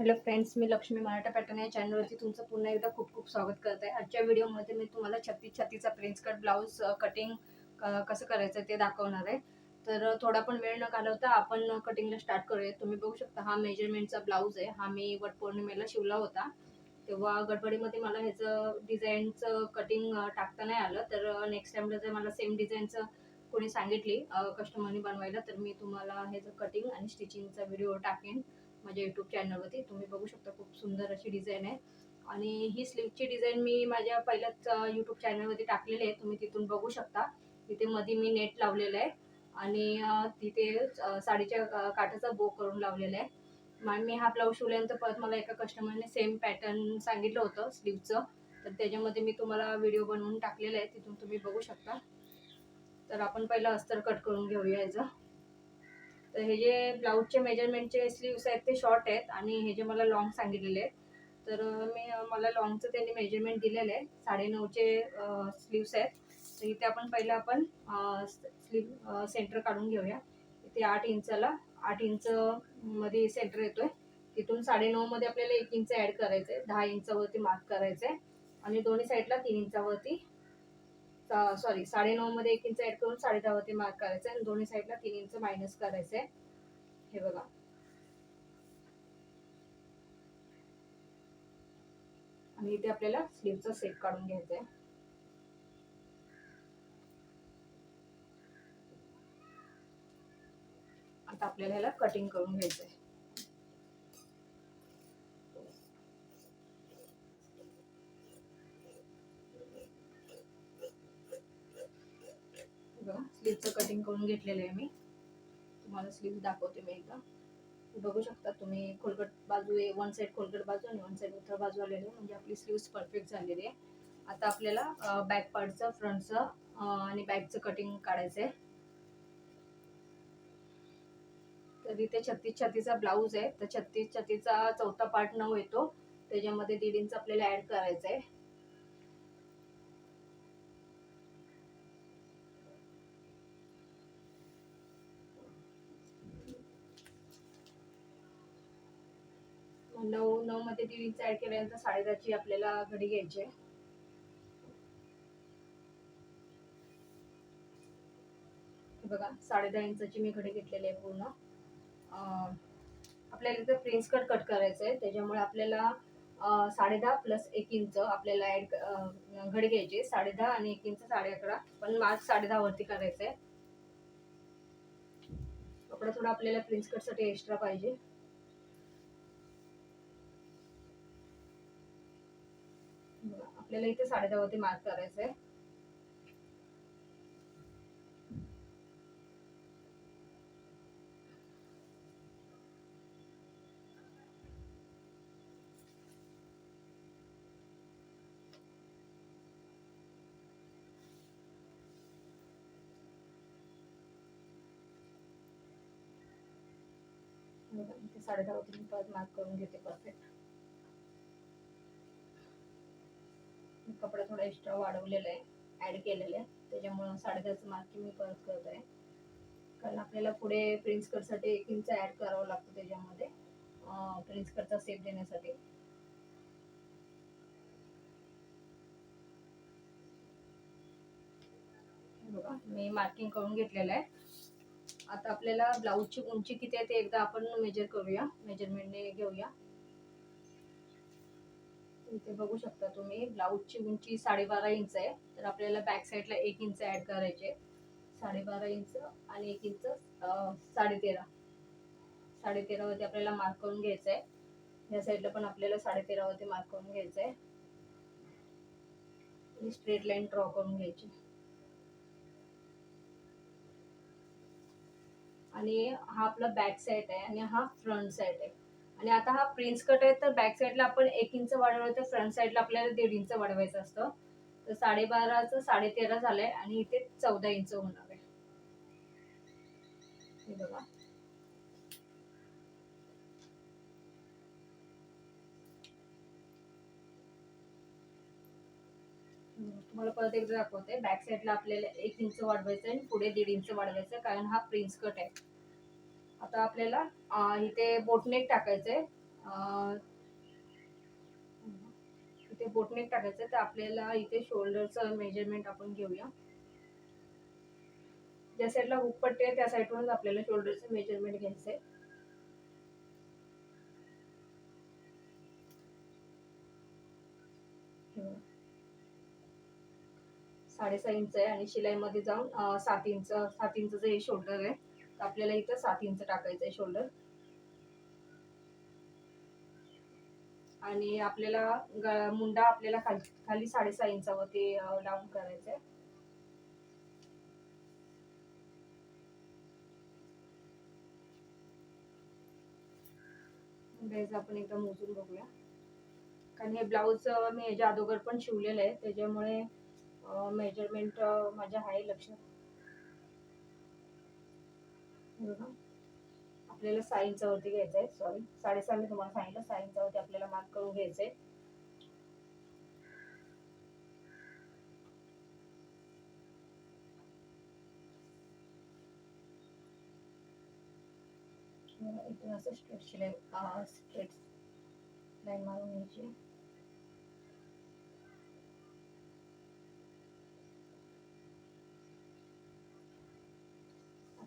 Hello friends मी Lakshmi Maratha pattern या चॅनलवरती तुमचं पुन्हा एकदा खूप खूप स्वागत करत आहे. आजच्या व्हिडिओमध्ये मी तुम्हाला छत्तीस छत्तीचा प्रिन्स कट ब्लाऊज कटिंग कसं करायचं ते दाखवणार आहे. तर थोडा पण वेळ न घालवता आपण कटिंगला स्टार्ट करूया तुम्ही बघू शकता हा मेजरमेंटचा ब्लाऊज आहे. हा मी वटपौर्णिमेला शिवला होता. तेव्हा गडबडीमध्ये मला ह्याचं डिझाईनचं कटिंग टाकता नाही आलं. तर नेक्स्ट टाईमला जर मला सेम डिझाईनचं कोणी सांगितली कस्टमरनी बनवायला तर मी तुम्हाला ह्याचं कटिंग आणि स्टिचिंगचा व्हिडिओ टाकेन. माझ्या यूट्यूब चॅनलवरती तुम्ही बघू शकता खूप सुंदर अशी डिझाईन आहे. आणि ही स्लीवची डिझाईन मी माझ्या पहिल्याच यूट्यूब चॅनलवरती टाकलेली आहे. तुम्ही तिथून बघू शकता. तिथे मध्ये मी नेट लावलेलं आहे. आणि तिथे साडीच्या काठाचा बो करून लावलेला आहे. मग मी हा ब्लाऊज शिवल्यानंतर परत मला एका कस्टमरने सेम पॅटर्न सांगितलं होतं स्लीवचं तर त्याच्यामध्ये मी तुम्हाला व्हिडिओ बनवून टाकलेला आहे. तिथून तुम्ही बघू शकता. तर आपण पहिलं अस्तर कट करून घेऊया याचं. तर हे जे ब्लाऊजचे मेजरमेंटचे स्लीव्स आहेत ते शॉर्ट आहेत आणि हे जे मला लॉंग सांगितलेले आहेत. तर मी मला लॉंगचं त्यांनी मेजरमेंट दिलेलं आहे. साडेनऊचे स्लीव्स आहेत. तर इथे आपण पहिलं आपण स्लीव सेंटर काढून घेऊया. इथे आठ इंचाला आठ इंच मध्ये सेंटर येतोय. तिथून साडेनऊमध्ये आपल्याला एक इंच ॲड करायचं आहे दहा इंचावरती मार्क करायचं आहे आणि दोन्ही साईडला तीन इंचावरती सॉरी साडेनऊ मध्ये एक इंच ऍड करून साडे वरती मार्क करायचं आहे आणि दोन्ही साईडला तीन इंच मायनस करायचं आहे. हे बघा. आणि इथे आपल्याला स्लीवचा सेट काढून घ्यायचा आहे. आता आपल्याला ह्याला कटिंग करून घ्यायचं आहे. बघा. स्लीवचं कटिंग करून घेतलेलं आहे मी. तुम्हाला स्लीव दाखवते मी एकदा. बघू शकता तुम्ही खोलगट बाजू वन साईड खोलगट बाजू आणि वन साईड उथळ बाजू आलेली आहे. म्हणजे आपली स्लीव्स परफेक्ट झालेली आहे. आता आपल्याला बॅक पार्टचं फ्रंटचं आणि बॅकचं कटिंग काढायचं आहे तर इथे छत्तीस छत्तीचा ब्लाऊज आहे. तर छत्तीस छत्तीचा चौथा पार्ट नऊ येतो. त्याच्यामध्ये दीड इंच आपल्याला ॲड करायचं आहे नऊ नऊ मध्ये ती इंच ऍड केल्यानंतर साडेदहाची आपल्याला घडी घ्यायची आहे. बघा साडेदहा इंचाची मी घडी घेतलेली आहे पूर्ण. आपल्याला इथं प्रिन्स कट कट करायचं आहे. त्याच्यामुळे आपल्याला साडेदहा प्लस एक इंच आपल्याला ऍड घडी घ्यायची साडेदहा आणि एक इंच साडे अकरा पण मार्क साडेदहा वरती करायचं आहे. कपडा थोडा आपल्याला प्रिन्स कटसाठी एक्स्ट्रा पाहिजे बघा, आपल्याला इथे साडेदहा वरती मार्क करायचं आहे बघा, इथे साडेदहा वरती मी परत मार्क करून घेते परफेक्ट कपडा थोडा एक्स्ट्रा वाढवलेला आहे ऍड केलेला आहे त्याच्यामुळं साडेदहाचं मार्किंग मी परत करत आहे कारण आपल्याला पुढे प्रिन्स कटसाठी एक इंच ऍड करावं लागतं त्याच्यामध्ये. प्रिन्स कटचा सेप देण्यासाठी. बघा मी मार्किंग करून घेतलेलं आहे. आता आपल्याला ब्लाऊजची उंची किती आहे ते एकदा आपण मेजर करूया. मेजरमेंटने घेऊया. इथे बघू शकता तुम्ही. ब्लाऊजची उंची साडेबारा इंच आहे. तर आपल्याला बॅक साईडला एक इंच ऍड करायचे साडेबारा इंच आणि एक इंच साडेतेरा. साडेतेरावरती आपल्याला मार्क करून घ्यायचं आहे या साईडला पण आपल्याला साडेतेरावरती मार्क करून घ्यायचं आहे स्ट्रेट लाईन ड्रॉ करून घ्यायची. आणि हा आपला बॅक साईड आहे आणि हा फ्रंट साईड आहे. आणि आता हा प्रिन्स कट आहे तर बॅक साईडला आपण एक इंच वाढवलं तर फ्रंट साईडला आपल्याला दीड इंच वाढवायचं असतं. तर साडेबाराचं साडेतेरा झालंय आणि इथे चौदा इंच होणार आहे. हे बघा. तुम्हाला परत एकदा दाखवते. बॅक साईडला आपल्याला एक इंच वाढवायचं आहे आणि पुढे दीड इंच वाढवायचं आहे कारण हा प्रिन्स कट आहे. आता आपल्याला इथे बोटनेक टाकायचंय. इथे बोटनेक टाकायचंय तर आपल्याला इथे शोल्डरचं मेजरमेंट आपण घेऊया. ज्या साईडला हुक पट्टी आहे त्या साईडवरूनच आपल्याला शोल्डरचं मेजरमेंट घ्यायचंय. साडेसहा इंच आहे आणि शिलाईमध्ये जाऊन सात इंच सात इंच हे शोल्डर आहे. आपल्याला इथं सात इंच टाकायचं आहे शोल्डर आणि आपल्याला मुंडा आपल्याला खाली खाली साडेसहा इंचावरती डाऊन करायचं आहे मुंड्याचं आपण एकदा मोजून बघूया. कारण हे ब्लाऊज मी याच्या अगोदर पण शिवलेलं आहे. त्याच्यामुळे मेजरमेंट माझ्या आहे लक्षात. आपल्याला सहा वरती घ्यायचं आहे सॉरी साडेसहा मी तुम्हाला सांगितलं सहा वरती आपल्याला मार्क करून घ्यायचंय. आहे इथून असं स्ट्रेट शिलाई स्ट्रेट लाईन मारून घ्यायची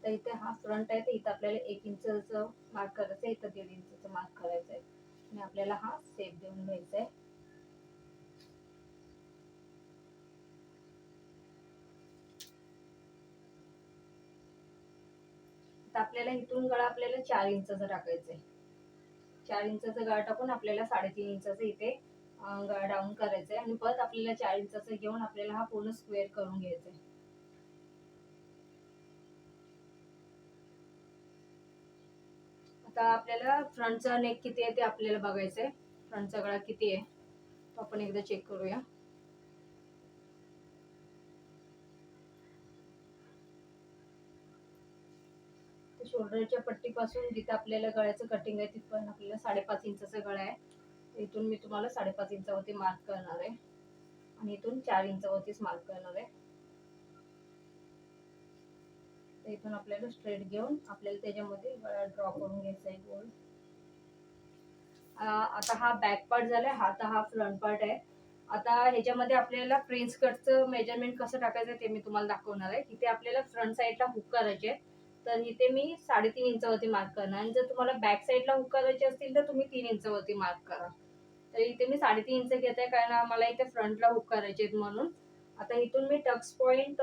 तर इथे हा फ्रंट आहे तर इथं आपल्याला एक इंचचं मार्क करायचं आहे इथं दीड इंचचं मार्क करायचं आहे आणि आपल्याला हा सेप देऊन घ्यायचा आहे आपल्याला इथून गळा आपल्याला चार इंचचं टाकायचा आहे चार इंचाचा गळा टाकून आपल्याला साडेतीन इंचाचं इथे गळा डाऊन करायचं आहे आणि परत आपल्याला चार इंचाचं घेऊन आपल्याला हा पूर्ण स्क्वेअर करून घ्यायचा आहे आता आपल्याला फ्रंटचा नेक किती आहे ते आपल्याला बघायचं आहे. फ्रंटचा गळा किती आहे? तो आपण एकदा चेक करूया. शोल्डरच्या पट्टीपासून जिथे आपल्याला गळ्याचं कटिंग आहे तिथपर्यंत आपल्याला साडेपाच इंचाचा गळा आहे. इथून मी तुम्हाला साडेपाच इंचावरती मार्क करणार आहे. आणि इथून चार इंचावरतीच मार्क करणार आहे. तर इथून आपल्याला स्ट्रेट घेऊन आपल्याला त्याच्यामध्ये ड्रॉ करून घ्यायचा आहे गोल आता हा बॅक पार्ट झालाय हा आता हा फ्रंट पार्ट आहे. आता ह्याच्यामध्ये आपल्याला प्रिन्स कटचं मेजरमेंट कसं टाकायचं ते मी तुम्हाला दाखवणार आहे. इथे आपल्याला फ्रंट साईडला हुक करायचे आहे. तर इथे मी साडेतीन इंचावरती मार्क करणार आणि जर तुम्हाला बॅक साईडला हुक करायचे असतील तर तुम्ही तीन इंचावरती मार्क करा. तर इथे मी साडेतीन इंच घेत आहे कारण मला इथे फ्रंटला हुक करायचे आहेत म्हणून. आता इथून मी टक्स पॉईंट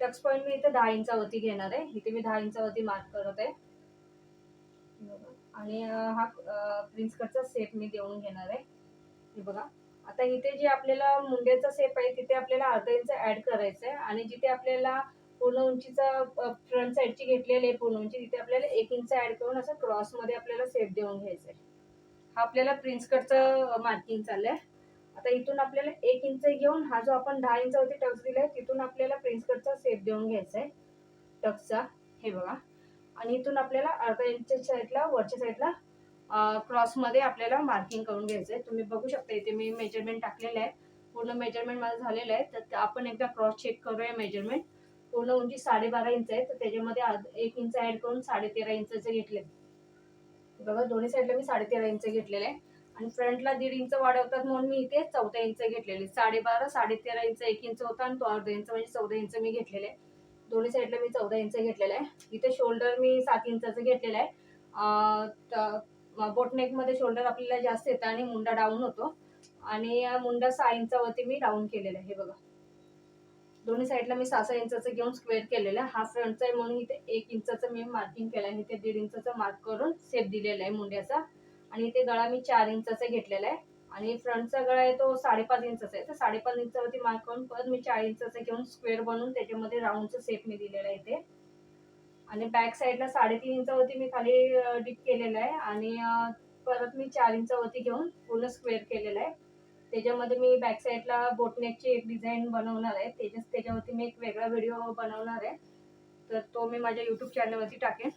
टक्स पॉइंट मी इथे दहा इंचावरती घेणार आहे. इथे मी दहा इंचावरती मार्क करत आहे. आणि हा प्रिन्स कटचा सेप मी देऊन घेणार आहे. हे बघा. आता इथे जे आपल्याला मुंड्याचा सेप आहे तिथे आपल्याला अर्धा इंच ऍड करायचं आहे आणि जिथे आपल्याला पूर्ण उंचीचा फ्रंट साईडची घेतलेली आहे पूर्ण उंची तिथे आपल्याला एक इंच ऍड करून असं क्रॉसमध्ये आपल्याला सेप देऊन घ्यायचं आहे हा आपल्याला प्रिन्स कटचं मार्किंग चाललं आहे आता इथून आपल्याला एक इंच घेऊन हा जो आपण दहा इंचावरती टक्स दिलाय तिथून आपल्याला प्रिन्स कटचा सेप देऊन घ्यायचा आहे. टक्सचा हे बघा. आणि इथून आपल्याला अर्धा इंचच्या साईडला वरच्या साईडला क्रॉसमध्ये आपल्याला मार्किंग करून घ्यायचं आहे. तुम्ही बघू शकता इथे मी मेजरमेंट टाकलेलं आहे. पूर्ण मेजरमेंट माझं झालेलं आहे. तर आपण एकदा क्रॉस चेक करूया मेजरमेंट पूर्ण उंची साडेबारा इंच आहे. तर त्याच्यामध्ये एक इंच ऍड करून साडेतेरा इंचचे घेतले बघा दोन्ही साईडला मी साडेतेरा इंच घेतलेलं आहे. आणि फ्रंटला दीड इंच वाढवतात म्हणून मी इथे चौदा इंच घेतलेले. साडेबारा साडेतेरा इंच एक इंच होता आणि तो अर्धा इंच म्हणजे चौदा इंच मी घेतलेले. आहे दोन्ही साईडला मी चौदा इंच घेतलेला आहे. इथे शोल्डर मी सात इंचाचं घेतलेलं आहे. बोटनेकमध्ये शोल्डर आपल्याला जास्त येतं आणि मुंडा डाऊन होतो. आणि मुंडा सहा इंचावरती मी डाऊन केलेला आहे हे बघा. दोन्ही साईडला मी सहा सहा इंचाचं घेऊन स्क्वेअर केलेलं आहे. हा फ्रंटचा आहे म्हणून इथे एक इंचाचं मी मार्किंग केलं आहे. इथे दीड इंचाचं मार्क करून सेप दिलेला आहे मुंड्याचा. आणि ते गळा मी चार इंचाचा घेतलेला आहे. आणि फ्रंटचा गळा आहे तो साडेपाच इंचाचा आहे. तर साडेपाच इंचावरती मार्क करून परत मी चार इंचाचा घेऊन स्क्वेअर बनवून त्याच्यामध्ये राऊंडचं सेप मी दिलेला आहे इथे. आणि बॅक साईडला साडेतीन इंचावरती मी खाली डिप केलेलं आहे. आणि परत मी चार इंचावरती घेऊन पूर्ण स्क्वेअर केलेलं आहे. त्याच्यामध्ये मी बॅक साईडला बोटनेकची एक डिझाईन बनवणार आहे. त्याच्या त्याच्यावरती मी एक वेगळा व्हिडिओ बनवणार आहे. तर तो मी माझ्या यूट्यूब चॅनलवरती टाकेन.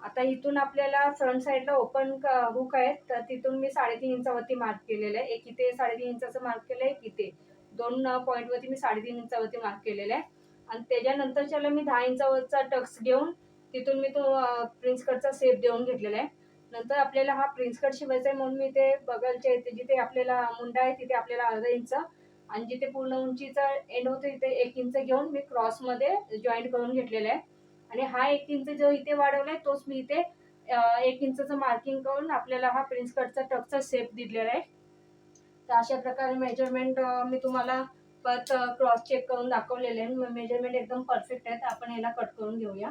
आता इथून आपल्याला फ्रंट साईडला ओपन हुक आहे तर तिथून मी साडेतीन इंचावरती मार्क केलेलं आहे. एक इथे साडेतीन इंचाचं मार्क केलं आहे एक इथे. दोन पॉईंटवरती मी साडेतीन इंचावरती मार्क केलेलं आहे. आणि त्याच्यानंतरच्याला मी दहा इंचावरचा टक्स घेऊन तिथून मी तो प्रिन्स कटचा सेप देऊन घेतलेला आहे. नंतर आपल्याला हा प्रिन्स कट शिवायचा आहे म्हणून मी ते बगलच्या इथे जिथे आपल्याला मुंडा आहे तिथे आपल्याला अर्धा इंच. आणि जिथे पूर्ण उंचीचा एंड होतो तिथे एक इंच घेऊन मी क्रॉसमध्ये जॉईंट करून घेतलेला आहे. आणि हा एक इंच जो इथे वाढवलाय तोच मी इथे एक इंचचं मार्किंग करून आपल्याला हा प्रिन्स कटचा टकचा शेप दिलेला आहे. तर अशा प्रकारे मेजरमेंट मी तुम्हाला परत क्रॉस चेक करून दाखवलेले आहे. मेजरमेंट एकदम परफेक्ट आहे. तर आपण ह्याला कट करून घेऊया.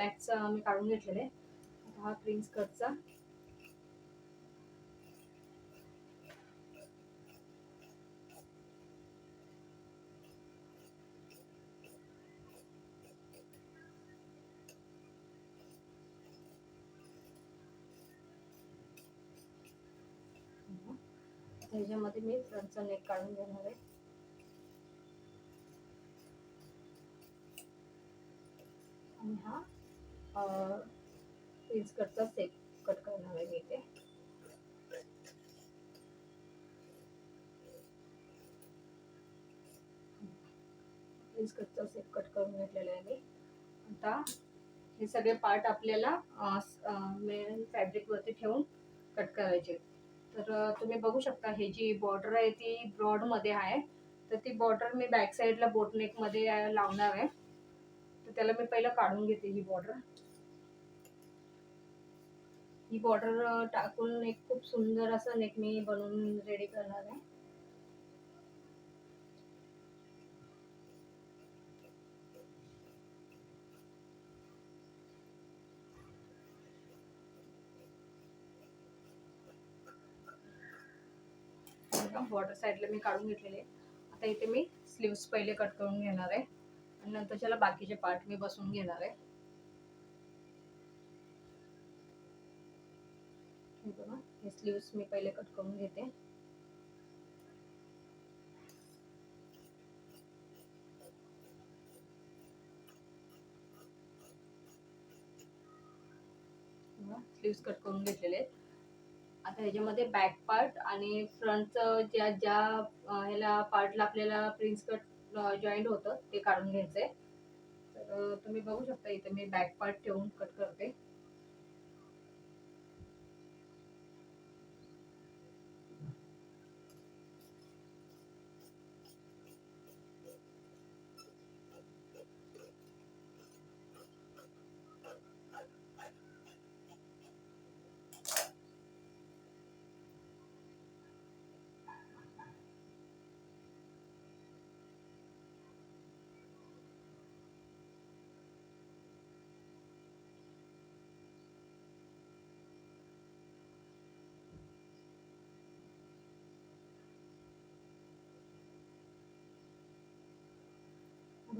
बॅकचा मी काढून घेतलेला आहे. हा प्रिन्स कटचा. त्याच्यामध्ये मी फ्रंटचा नेक काढून घेणार आहे आणि हा प्रिन्स कटचा सेट कट करणार आहे इथे प्रिन्स कटचा सेट कट करून घेतलेला आहे मी. आता हे सगळे पार्ट आपल्याला मेन फॅब्रिकवरती ठेवून कट करायचे. तर तुम्ही बघू शकता हे जी बॉर्डर आहे ती ब्रॉडमध्ये आहे. तर ती बॉर्डर मी बॅक साईडला बोटनेकमध्ये लावणार आहे. तर त्याला मी पहिलं काढून घेते ही बॉर्डर ही बॉर्डर टाकून एक खूप सुंदर असं नेक मी बनवून रेडी करणार आहे. बॉर्डर साईडला मी काढून घेतलेले आता इथे मी स्लीव्स पहिले कट करून घेणार आहे. आणि नंतर त्याला बाकीचे पार्ट मी बसवून घेणार आहे. हे बघा हे स्लीव्स मी पहिले कट करून घेते. स्लीव्स कट करून घेतलेले आहेत. आता ह्याच्यामध्ये बॅक पार्ट आणि फ्रंटचं ज्या ज्या ह्याला पार्टला आपल्याला प्रिन्स कट जॉईंट होतं ते काढून घ्यायचंय. तर तुम्ही बघू शकता इथे मी बॅक पार्ट ठेवून कट करते.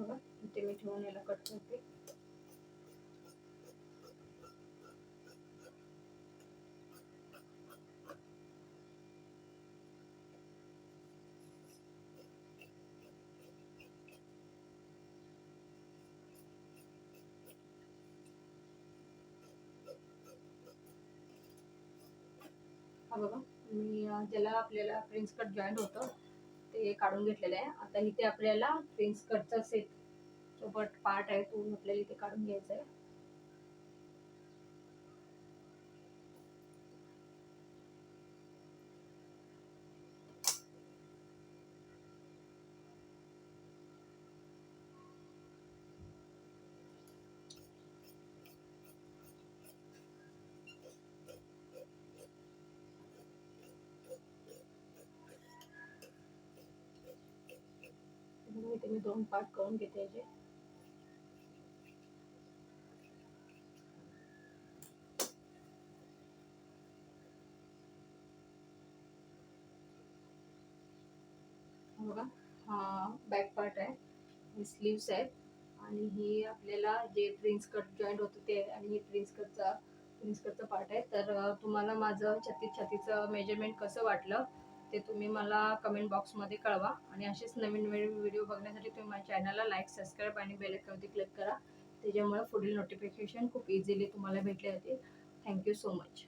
बघा इथे मी ठेवून याला कट करते. हा बघा मी ज्याला आपल्याला प्रिन्स कट जॉईंट होतं ते काढून घेतलेलं आहे. आता इथे आपल्याला प्रिन्स कटचा सेट सोबत पार्ट आहे. तो आपल्याला इथे काढून घ्यायचा आहे बघा, इथे मी दोन पार्ट करून घेते याचे हा बघा हा बॅक पार्ट आहे. हे स्लीव्स आहेत. आणि ही आपल्याला जे प्रिन्स कट जॉईंट होतं ते आणि हे प्रिन्स कटचा प्रिन्स कटचा पार्ट आहे. तर तुम्हाला माझं छत्तीस छत्तीचं मेजरमेंट कसं वाटलं? ते तुम्ही मला कमेंट बॉक्समध्ये कळवा. आणि असेच नवीन नवीन व्हिडिओ बघण्यासाठी तुम्ही माझ्या चॅनलला लाईक सबस्क्राईब आणि बेल आयकॉनवरती क्लिक करा. त्याच्यामुळे पुढील नोटिफिकेशन खूप इझिली तुम्हाला भेटले जातील. Thank you so much